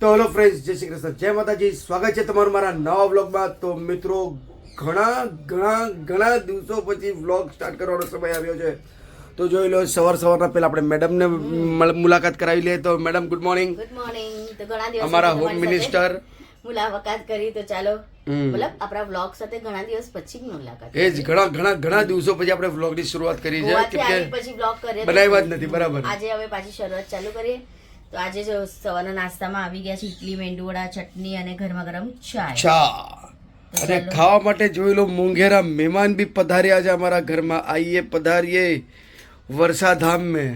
તો hello friends જય શ્રી કૃષ્ણ. જય માતાજી. સ્વાગત છે તમારું મારા નવા વ્લોગમાં. તો મિત્રો ઘણા ઘણા ઘણા દિવસો પછી વ્લોગ સ્ટાર્ટ કરવાનો સમય આવ્યો છે. તો જોઈ લો સવાર સવારના પહેલા આપણે મેડમને મુલાકાત કરાવી લઈએ. તો madam good morning good morning તો ઘણા દિવસ અમારા હોમ મિનિસ્ટર મુલાકાત કરી. તો ચાલો. મતલબ આપણા વ્લોગ સાથે ઘણા દિવસ પછી મુલાકાત એ જ ઘણા ઘણા ઘણા દિવસો પછી આપણે વ્લોગની શરૂઆત કરી છે. કે પછી વ્લોગ કરીએ બનાવ્યા જ નથી બરાબર. આજે હવે પાછી શરૂઆત ચાલુ કરીએ. તો આજે જો સવારના નાસ્તામાં આવી ગયા છે ઇડલી મેંદુવડા ચટણી અને ગરમા ગરમ ચા. ચા અને ખાવા માટે જોઈ લો મોંઘેરા મહેમાન બી પધાર્યા છે અમારા ઘરમાં. આઈએ પધારીએ વર્ષાધામ મેં.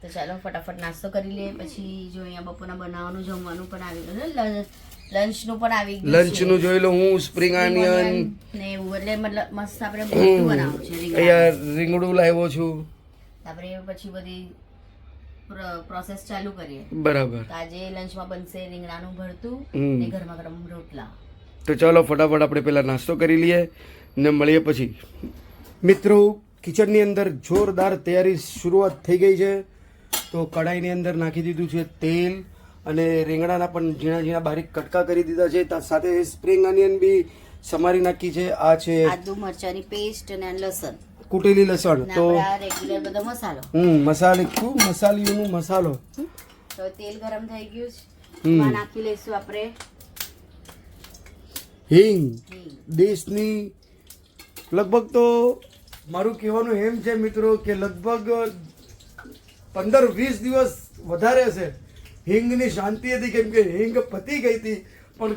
તો ચાલો ફટાફટ નાસ્તો કરી લઈએ. પછી જો અહીંયા બપોરના બનાવવાનું જમવાનું પણ આવી ગયું લંચનું પણ આવી ગયું લંચનું જોઈ લો હું સ્પ્રિંગ આનિયન. ને એવું એટલે મતલબ મસ્ત આપણે બનાવું બનાવવું છે રીંગણું લાવ્યો છું. આપણે પછી બધી પ્રોસેસ ચાલુ કરીએ. બરાબર. તો આજે લંચમાં બનશે રીંગણાનું ભરતું ને ગરમા ગરમ રોટલા. તો ચાલો ફટાફટ આપણે પહેલા નાસ્તો કરી લઈએ ને મળીએ પછી. મિત્રો કિચનની અંદર જોરદાર તૈયારી શરૂઆત થઈ ગઈ છે. તો કઢાઈની અંદર નાખી દીધું છે તેલ અને રીંગણાના પણ ઝીણા ઝીણા બારીક કટકા કરી દીધા છે. તા સાથે સ્પ્રિંગ અનિયન બી સમારી નાખી છે. આ છે આદુ મરચાની પેસ્ટ અને લસણ. કૂટેલી લસણ તો રેગ્યુલર બધો મસાલો. હમ મસાલે શું? મસાલીઓનું મસાલો. તો તેલ ગરમ થઈ ગયું છે. એમાં નાખી લઈશું આપણે હિંગ. દેશની લગભગ તો મારું કહેવાનું એમ છે મિત્રો કે લગભગ પંદર વીસ દિવસ વધારે હશે હિંગની શાંતિ હતી કેમ કે હિંગ પતી ગઈ હતી પણ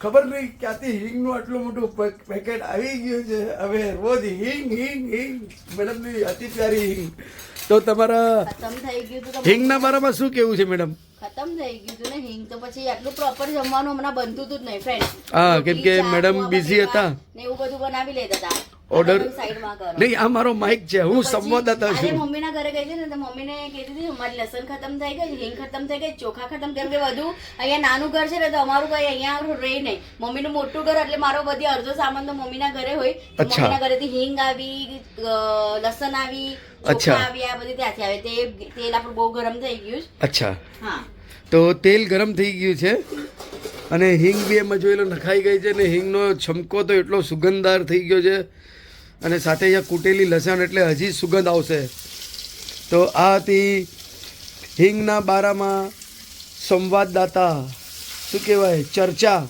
ખબર નહીં ક્યાંથી હિંગનું આટલું મોટું પેકેટ આવી ગયું છે. હવે રોજ હિંગ હિંગ હિંગ. મેડમની અતિ પ્યારી હિંગ. તો તમારા ખતમ થઈ ગયું હિંગના બારામાં શું કેવું છે મેડમ? ખતમ થઈ ગયું હતું ને હિંગ તો પછી આટલું પ્રોપર જમવાનું હમણાં બનતું જ નહીં ફ્રેન્ડ હા, કેમ કે મેડમ બિઝી હતા. ને એવું બધું બનાવી લેતા હતા. કરો. નહીં આ મારો માઇક છે. હું સંવાદદાતા છું. મમ્મીના ઘરે ગઈ હતી ને તો મમ્મીને કહેતી હતી અમારી લસણ ખતમ થઈ ગઈ હિંગ ખતમ થઈ ગઈ ચોખા ખતમ. કેમ કે બધું અહીંયા નાનું ઘર છે ને તો અમારું કઈ અહીંયા રહે નહીં. મમ્મીનું મોટું ઘર એટલે મારો બધી અડધો સામાન તો મમ્મીના ઘરે હોય. મમ્મીના ઘરેથી હિંગ આવી લસણ આવી અચ્છા. આવી આ બધી ત્યાંથી આવે. તે તેલ આપણું બહુ ગરમ થઈ ગયું છે. અચ્છા. હા. તો તેલ ગરમ થઈ ગયું છે અને હિંગ બી એમાં જોયેલો નખાઈ ગઈ છે ને હિંગનો છમકો તો એટલો સુગંધદાર થઈ ગયો છે. અને સાથે અહીંયા કૂટેલી લસણ એટલે હજી સુગંધ આવશે. તો આ હતી હિંગના બારામાં સંવાદદાતા શું કહેવાય ચર્ચા.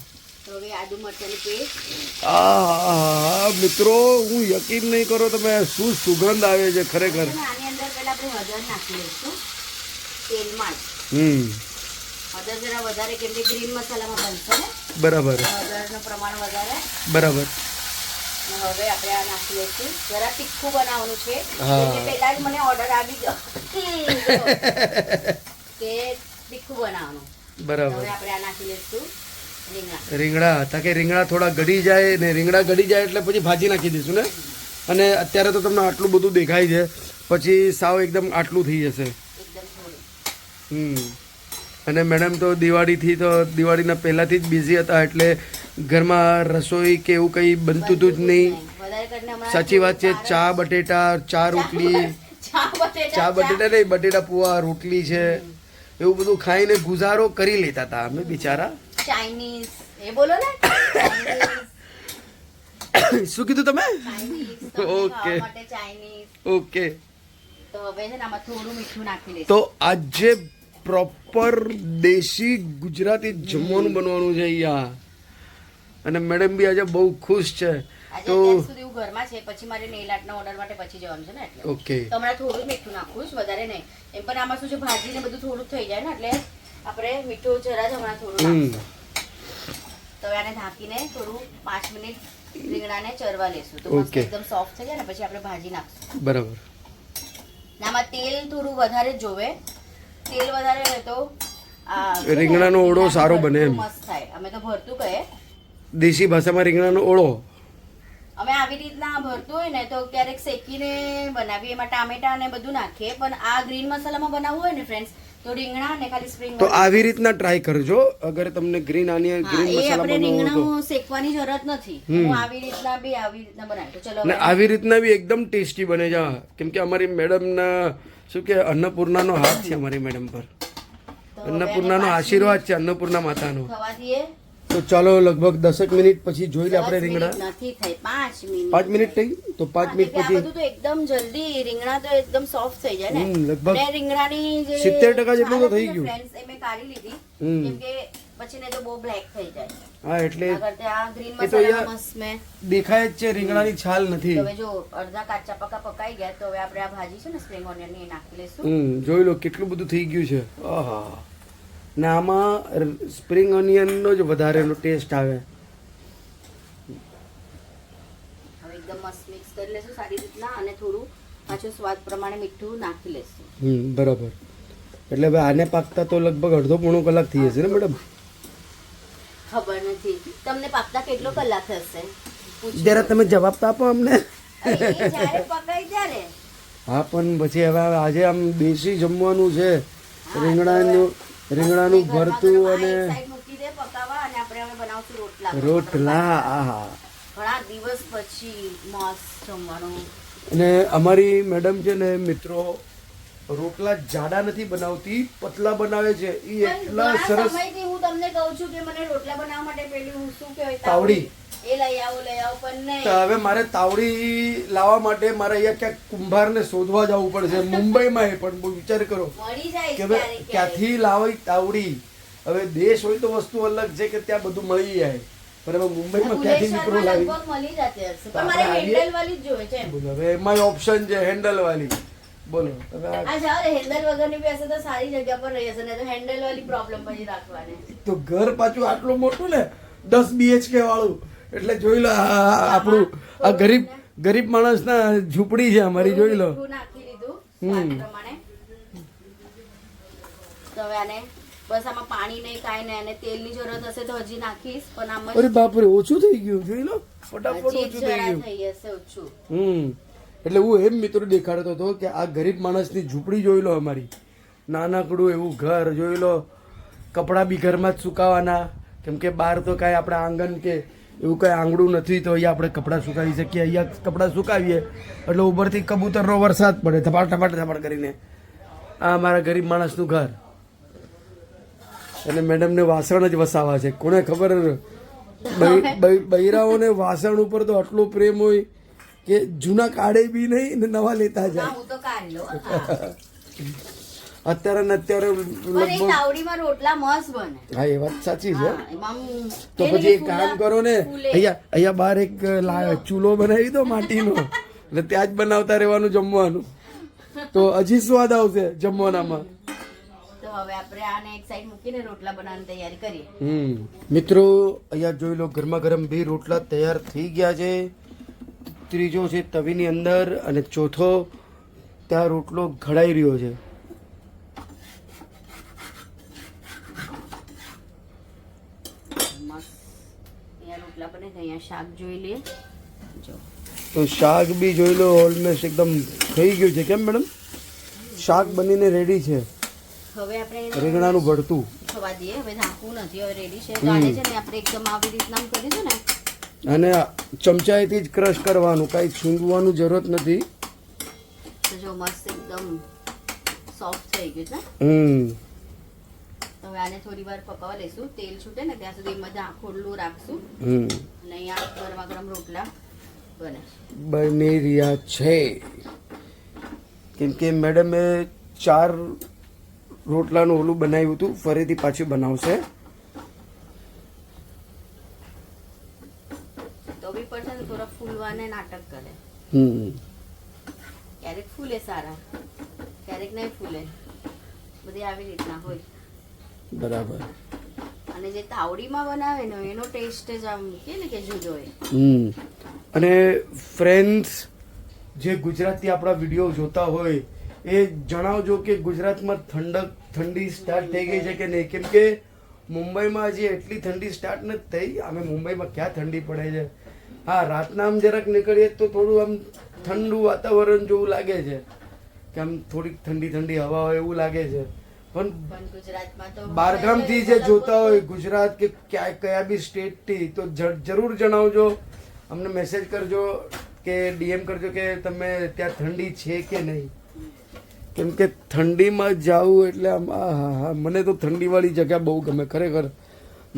આ મિત્રો હું યકીન નહીં કરો તમે શું સુગંધ આવે છે ખરેખર? હમ. બરાબર. બરાબર. હવે આપણે આ નાખી લઈશું. જરા તીખું બનાવવાનું છે. પહેલા જ મને ઓર્ડર આવી ગયો. કે તીખું બનાવવાનું. બરાબર. હવે આપણે આ નાખી લઈશું. રીંગણા. રીંગણા તાકે રીંગણા થોડા ગળી જાય ને રીંગણા ગળી જાય એટલે પછી ભાજી નાખી દઈશું ને? અને અત્યારે તો તમને આટલું બધું દેખાય છે. પછી સાવ એકદમ આટલું થઈ જશે. એકદમ હમ. અને મેડમ તો દિવાળીથી તો દિવાળીના પહેલાંથી જ બિઝી હતા એટલે ઘરમાં રસોઈ કે એવું કંઈ બનતું હતું જ નહીં. સાચી વાત છે ચા બટેટા ચા રોટલી. ચા બટેટા નહીં બટેટા પુઆ રોટલી છે. એવું બધું ખાઈને ગુજારો કરી લેતા હતા અમે બિચારા. ચાઇનીઝ એ બોલો ને. શું કીધું તમે? ઓકે. ઓકે તો આજે પ્રોપર દેશી ગુજરાતી જમવાનું બનવાનું છે અહીંયા. અને મેડમ બી આજે બહુ ખુશ છે. તો સુધી હું ઘરમાં છે પછી મારે નેલ આર્ટના ઓર્ડર માટે પછી જવાનું છે ને એટલે. ઓકે તો હમણાં થોડું જ મીઠું નાખું છું વધારે નહીં. એમ પણ આમાં શું છે ભાજી ને બધું થોડું થઈ જાય ને એટલે આપણે મીઠું જરા જ હમણાં થોડું તો એને આને ઢાંકીને થોડું પાંચ મિનિટ રીંગણાને ચરવા લેશું. તો મસ્ત એકદમ સોફ્ટ થઈ જાય ને પછી આપણે ભાજી નાખશું. બરાબર. ને આમાં તેલ થોડું વધારે જોવે. તેલ વધારે હોય તો રીંગણાનો ઓળો સારો બને એમ. મસ્ત થાય. અમે તો ભરતું કહે દેશી ભાષામાં રીંગણાનો ઓળો? અમે આવી રીતના ભરતું હોય ને તો ક્યારેક શેકીને બનાવીએ એમાં ટામેટા ને બધું નાખીએ. પણ આ ગ્રીન મસાલામાં બનાવવું હોય ને ફ્રેન્ડ્સ તો રીંગણા ને ખાલી સ્પ્રિંગ તો આવી રીતના ટ્રાય કરજો. અગર તમને ગ્રીન આનિયન ગ્રીન મસાલા બનાવવો તો. શેકવાની જરૂરત નથી. હું આવી રીતના બી આવી રીતના બનાવી ચલો ને આવી રીતના બી એકદમ ટેસ્ટી બને છે. કેમ કે અમારી મેડમના શું કે અન્નપૂર્ણાનો હાથ છે અમારી મેડમ પર. અન્નપૂર્ણાનો આશીર્વાદ છે અન્નપૂર્ણા માતાનો. દઈએ. તો ચાલો લગભગ દસેક મિનિટ પછી જોઈ લે આપણે રીંગણા. નથી થઈ પાંચ મિનિટ. પાંચ મિનિટ થઈ તો પાંચ મિનિટ પછી બધું તો એકદમ જલ્દી રીંગણા તો એકદમ સોફ્ટ થઈ જાય ને. લગભગ રીંગણાની જે 70% જેટલું તો થઈ ગયું. ફ્રેન્ડ્સ એ મેં કાઢી લીધી. કેમ કે પછી ને તો બહુ બ્લેક થઈ જાય. હા એટલે એ તો દેખાય જ છે રીંગણાની છાલ નથી. હવે જો અડધા કાચા પકા પકાઈ ગયા તો હવે આપણે આ ભાજી છે ને સ્પ્રિંગ ઓનિયનની એ નાખી લેશું હમ જોઈ લો કેટલું બધું થઈ ગયું છે. આહા. ને આમાં સ્પ્રિંગ ઓનિયનનો જ વધારેનો ટેસ્ટ આવે. મિક્સ કરી સારી રીતના અને થોડું પાછું સ્વાદ પ્રમાણે મીઠું નાખી લેશું. હમ બરાબર. એટલે હવે આને પાકતા તો લગભગ અડધો પોણો કલાક થઈ જશે ને મેડમ? ખબર નથી. તમને પાકતા કેટલો કલાક થશે. જરા તમે જવાબ તો આપો અમને. હા પણ પછી હવે આજે આમ દેશી જમવાનું છે. રીંગણાનું રીંગણાનું ભરતું અને રોટલા. રોટલા આહા. ઘણા દિવસ પછી મસ્ત જમવાનું. અને અમારી મેડમ છે ને મિત્રો રોટલા જાડા નથી બનાવતી પતલા બનાવે છે. એ એટલા સરસ હું તમને કહું છું કે મને રોટલા બનાવવા માટે પેલી હું શું કહેવાય તાવડી. તો હવે મારે તાવડી લાવવા માટે મારે અહીંયા ક્યાંક કુંભારને શોધવા જવું પડશે. મુંબઈમાં એ પણ વિચાર કરો કે ક્યારેક. ક્યાંથી લાવી તાવડી? હવે દેશ હોય તો વસ્તુ અલગ છે કે ત્યાં બધું મળી જાય. પણ હવે મુંબઈમાં ક્યાંથી નીકળું લાવી? હવે એમાં. ઓપ્શન છે હેન્ડલ વાળી બોલો તો ઘર પાછું આટલું મોટું ને? દસ બીએચકે વાળું. એટલે જોઈ લો આપણું આ ગરીબ ગરીબ માણસના ઝૂંપડી છે અમારી જોઈ લો. પ્રમાણે. તો હવે આને બસ આમાં પાણી નહીં કાંઈ નહીં અને તેલની જરૂરત હશે તો હજી નાખીશ પણ આમ અરે બાપરે ઓછું થઈ ગયું જોઈ લો. ફટાફટ ઓછું થઈ ગયું. થઈ હશે ઓછું. હમ. એટલે હું એમ મિત્રો દેખાડતો હતો કે આ ગરીબ માણસની ઝૂંપડી જોઈ લો અમારી. નાનકડું એવું ઘર જોઈ લો. કપડાં બી ઘરમાં જ સુકાવાના. કેમ કે બહાર તો કાંઈ આપણે આંગણ કે એવું કંઈ આંગળું નથી તો અહીંયા આપણે કપડાં સુકાવી શકીએ. અહીંયા કપડાં સુકાવીએ એટલે ઉપરથી કબૂતરનો વરસાદ પડે. ધપાટ ધપાટ ધપાટ કરીને. આ અમારા ગરીબ માણસનું ઘર. અને મેડમને વાસણ જ વસાવા છે. કોને ખબર? બૈરાઓને વાસણ ઉપર તો આટલો પ્રેમ હોય કે જૂના કાઢે બી નહીં ને નવા લેતા જાય. અત્યારે ને અત્યારે લગભગ રોટલા મસ્ત બને. હા એ વાત સાચી છે. તો પછી એક કામ કરો ને અહીંયા અહીંયા બહાર એક ચૂલો બનાવી દો માટીનો. એટલે ત્યાં જ બનાવતા રહેવાનું જમવાનું. તો હજી સ્વાદ આવશે જમવાનામાં. તો હવે આપણે આને એક સાઈડ મૂકીને રોટલા બનાવવાની તૈયારી કરીએ. હમ. મિત્રો અહીંયા જોઈ લો ગરમા ગરમ બે રોટલા તૈયાર થઈ ગયા છે. ત્રીજો છે તવીની અંદર અને ચોથો ત્યાં રોટલો ઘડાઈ રહ્યો છે. મસ્ત. અહીંયા રોટલા બને છે અહીંયા શાક જોઈ લે જો. તો શાક બી જોઈ લો ઓલમોસ્ટ એકદમ થઈ ગયું છે. કેમ મેડમ શાક બનીને રેડી છે. હવે આપણે રીંગણાનું ભરતું. થવા દઈએ. હવે ઢાંકવું નથી હવે રેડી છે. ગાળે છે ને આપણે એકદમ આવી રીતના કરીશું ને. અને ચમચાએથી જ ક્રશ કરવાનું. કાંઈ છૂંદવાનું જરૂરત નથી. તો જો મસ્ત એકદમ સોફ્ટ થઈ ગયું છે. હમ. તો હવે આને થોડી વાર પકાવવા લઈશું. તેલ છૂટે ને ત્યાં સુધી એમાં ખોડલું રાખશું. અને અહીંયા ગરમા ગરમ રોટલા બને. બની રહ્યા છે. કેમ કે મેડમે ચાર રોટલાનું ઓલું બનાવ્યું હતું ફરીથી પાછું બનાવશે. તો બી પડશે ને થોડા ફૂલવાને નાટક કરે. હમ. ક્યારેક ફૂલે સારા ક્યારેક નહીં ફૂલે. બધી આવી રીતના હોય. બરાબર. અને જે તાવડીમાં બનાવે ને એનો ટેસ્ટ જ આમ કે ને કે જુદો હમ. અને ફ્રેન્ડ્સ જે ગુજરાતી આપણા વીડિયો જોતા હોય એ જણાવજો કે ગુજરાતમાં ઠંડક ઠંડી સ્ટાર્ટ થઈ ગઈ છે કે નહીં? કેમ કે મુંબઈમાં હજી એટલી ઠંડી સ્ટાર્ટ નથી થઈ. અમે મુંબઈમાં ક્યાં ઠંડી પડે છે? હા રાતના આમ જરાક નીકળીએ તો થોડું આમ ઠંડુ વાતાવરણ જેવું લાગે છે. કે આમ થોડીક ઠંડી ઠંડી હવા હોય એવું લાગે છે. પણ ગુજરાતમાં તો બહારગામથી જે જોતા હોય ગુજરાત કે ક્યાં કયા બી સ્ટેટથી તો જરૂર જણાવજો. અમને મેસેજ કરજો કે ડીએમ કરજો કે તમે ત્યાં ઠંડી છે કે નહીં. કેમ કે ઠંડીમાં જાવું એટલે આમ હા હા મને તો ઠંડીવાળી જગ્યા બહુ ગમે ખરેખર.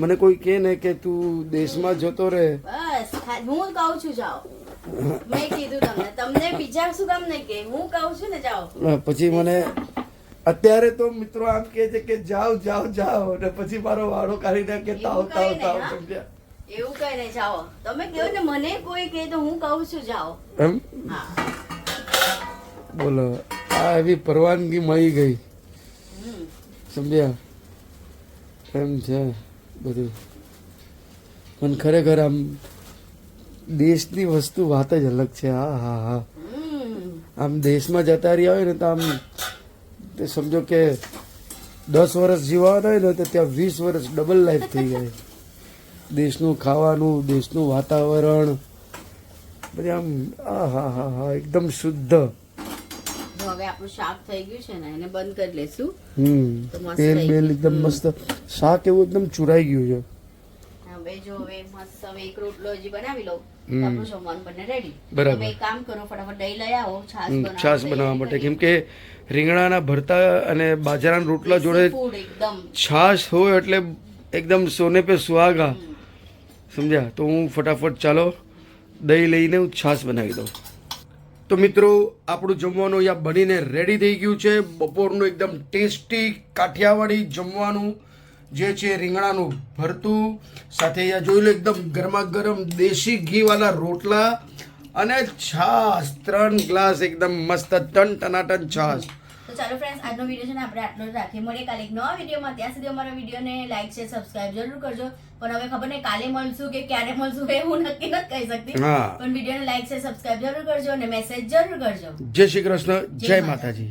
મને કોઈ કહે ને કે તું દેશમાં જતો રહે. બસ હું કહું છું જાઓ. મેં કીધું તમને. તમને બીજા શું કામ નહીં કે હું કહું છું ને જાઓ. પછી મને અત્યારે તો મિત્રો આમ કે છે કે જાઓ જાઓ જાઓ અને પછી મારો વાળો કાઢીને કે તાવ તાવ તાવ સમજ્યા એવું કઈ નહીં જાઓ. તમે કહો ને મને કોઈ કહે તો હું કહું છું જાઓ. એમ? બોલો આ એવી પરવાનગી મળી ગઈ. સમજ્યા? એમ છે બધું. પણ ખરેખર આમ દેશની વસ્તુ વાત જ અલગ છે. હા હા હા. આમ દેશમાં જતા રહ્યા હોય ને તો આમ તે સમજો કે દસ વર્ષ જીવવાના હોય ને તો ત્યાં વીસ વર્ષ ડબલ લાઈફ થઈ જાય. દેશનું ખાવાનું દેશનું વાતાવરણ બધી આમ આ હા હા હા એકદમ શુદ્ધ. હવે આપણું શાક થઈ ગયું છે ને એને બંધ કરી લેશું. હમ તેલ બેલ એકદમ મસ્ત. શાક એવું એકદમ ચુરાઈ ગયું છે. હવે જો હવે મસ્ત હવે એક રોટલો હજી બનાવી લઉં. આપણું જમવાનું બને રેડી બરાબર. એક કામ કરો ફટાફટ દહીં લઈ આવો છાશ બનાવવા માટે. કેમ કે રીંગણાના ભરતા અને બાજરાના રોટલા જોડે છાશ હોય એટલે એકદમ સોને પે સુહાગા. સમજ્યા? તો હું ફટાફટ ચાલો દહીં લઈને હું છાશ બનાવી દઉં. તો મિત્રો આપણું જમવાનું અહીંયા બનીને રેડી થઈ ગયું છે. બપોરનું એકદમ ટેસ્ટી કાઠિયાવાડી જમવાનું જે છે રીંગણાનું ભરતું. સાથે અહીંયા જોઈ લો એકદમ ગરમા ગરમ દેશી ઘીવાળા રોટલા અને છાશ. ત્રણ ગ્લાસ એકદમ મસ્ત ટન ટનાટન છાશ. ચાલો ફ્રેન્ડ્સ આજનો વીડિયો છે ને આપણે આટલો જ રાખીએ. મળીએ કાલે એક નવા વિડીયોમાં ત્યાં સુધી અમારા વિડીયોને લાઈક છે સબસ્ક્રાઇબ જરૂર કરજો. પણ હવે ખબર નહીં કાલે મળશું કે ક્યારે મળશું એ હું નક્કી નથી કહી શકતી. પણ વિડીયોને લાઈક છે સબસ્ક્રાઇબ જરૂર કરજો અને મેસેજ જરૂર કરજો. જય શ્રી કૃષ્ણ. જય માતાજી.